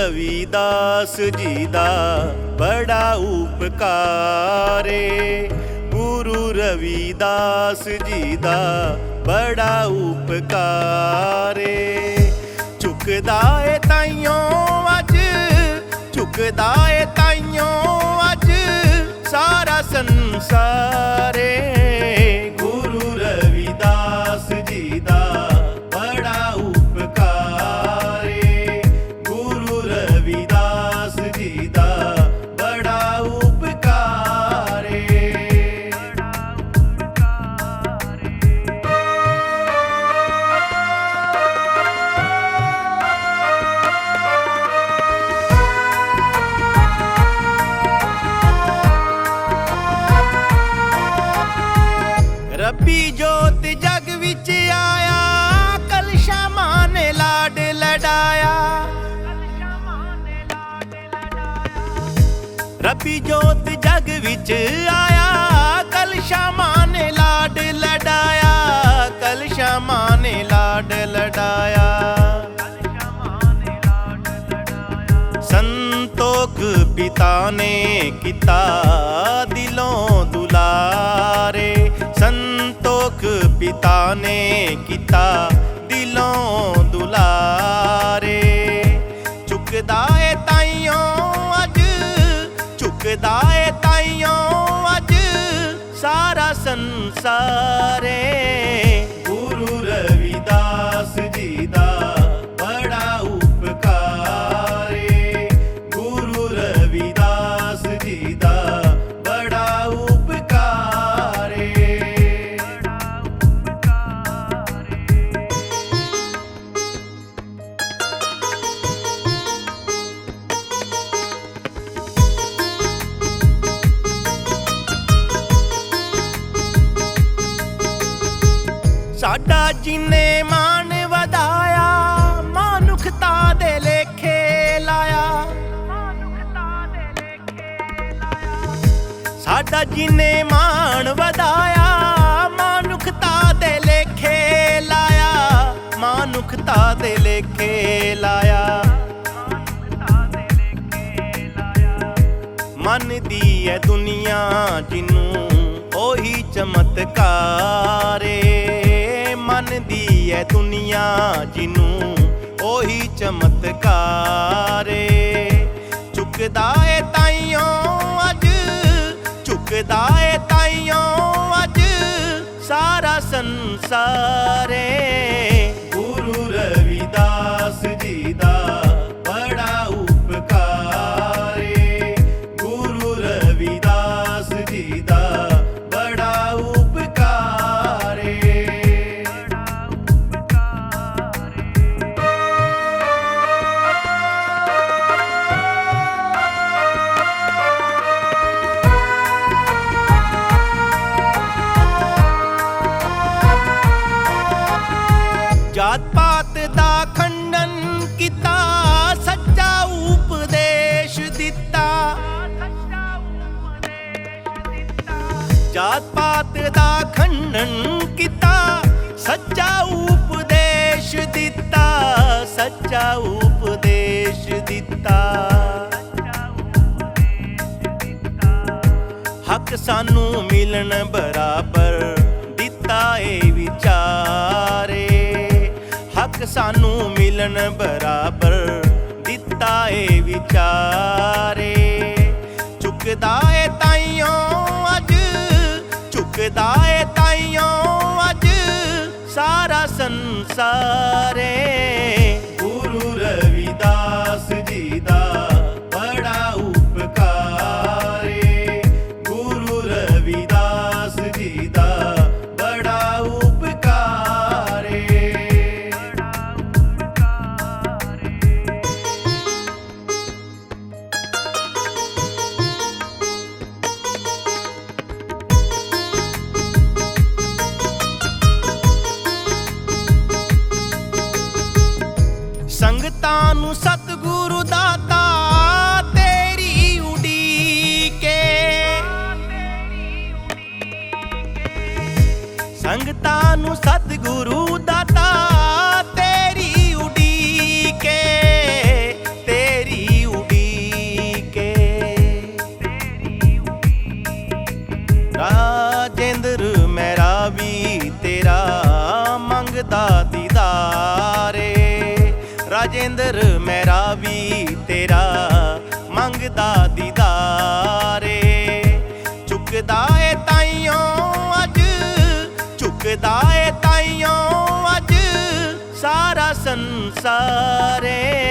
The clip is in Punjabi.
ਰਵੀਦਾਸ ਜੀ ਦਾ ਬੜਾ ਉਪਕਾਰੇ। ਗੁਰੂ ਰਵੀਦਾਸ ਜੀ ਦਾ ਬੜਾ ਉਪਕਾਰੇ। ਏ ਝੁਕਦਾ ਏ ਤਾਈਓ ਅੱਜ, ਝੁਕਦਾ ਏ ਤਾਈਓ ਅੱਜ, ਸਾਰਾ ਸੰਸਾਰ ਰੱਬੀ ਜੋਤ ਜਗ ਵਿੱਚ ਆਇਆ, ਕਲ ਸ਼ਾਮਾਂ ਨੇ ਲਾਡ ਲੜਾਇਆ। ਰੱਬੀ ਜੋਤ ਜਗ ਵਿੱਚ ਆਇਆ, ਕਲ ਸ਼ਾਮਾਂ ਨੇ ਲਾਡ ਲੜਾਇਆ, ਕਲ ਸ਼ਾਮਾਂ ਨੇ ਲਾਡ ਲਡਾਇਆ ਸੰਤੋਖ ਪਿਤਾ ਨੇ ਕੀਤਾ ਦਿਲੋਂ ਦੁਲਾਰੇ। ਸੰਤੋਖ ਪਿਤਾ ਨੇ ਕੀਤਾ ਦਿਲੋਂ ਦੁਲਾ ਜਿਨੇ ਮਾਣ ਵਧਾਇਆ ਮਨੁੱਖਤਾ ਦੇ ਲੇਖੇ ਲਾਇਆ। ਸਾਡਾ ਜਿਨੇ ਮਾਣ ਵਧਾਇਆ ਮਨੁੱਖਤਾ ਦੇ ਲੇਖੇ ਲਾਇਆ। ਮਨੁੱਖਤਾ ਦੇ ਲੇਖੇ ਲਾਇਆ। ਮਨ ਦੀ ਐ ਦੁਨੀਆ ਜਿਨੂੰ ਉਹੀ ਚਮਤਕਾਰ ਜਿਨੂੰ ਉਹੀ ਚਮਤਕਾਰ ਚੁੱਕਦਾ ਜਾਤ ਪਾਤ ਦਾ ਖੰਡਨ ਕੀਤਾ, ਸੱਚਾ ਉਪਦੇਸ਼ ਦਿੱਤਾ। ਜਾਤ ਪਾਤ ਦਾ ਖੰਡਨ ਕੀਤਾ, ਸੱਚਾ ਉਪਦੇਸ਼ ਦਿੱਤਾ, ਸੱਚਾ ਉਪਦੇਸ਼ ਦਿੱਤਾ। ਹੱਕ ਸਾਨੂੰ ਮਿਲਣ ਬਰਾਬਰ। ਸਾਨੂੰ ਮਿਲਣ ਬਰਾਬਰ ਦਿੱਤਾ ਏ ਵਿਚਾਰੇ। ਝੁਕਦਾ ਏ ਤਾਈਓ ਅੱਜ, ਚੁੱਕਦਾ ਏ ਤਾਈਓ ਅੱਜ ਸਾਰਾ ਸੰਸਾਰੇ। ਸੰਤਾਂ ਨੂੰ ਸਤਿਗੁਰੂ ਦਾਤਾ, ਤੇਰੀ ਉਡੀਕੇ। ਸੰਗਤਾਂ ਨੂੰ ਸਤਿਗੁਰੂ ਦਾਤਾ, ਤੇਰੀ ਉਡੀਕੇ। ਤੇਰੀ ਉਡੀਕੇ। ਰਾਜੇਂਦਰ ਪੁੱਤਰ ਮੇਰਾ ਵੀ ਤੇਰਾ ਮੰਗਦਾ ਦੀਦਾਰੇ। ਚੁੱਕਦਾ ਏ ਤਾਈਓ ਅੱਜ ਚੁੱਕਦਾ ਏ ਤਾਈਓ ਅੱਜ ਸਾਰਾ ਸੰਸਾਰੇ।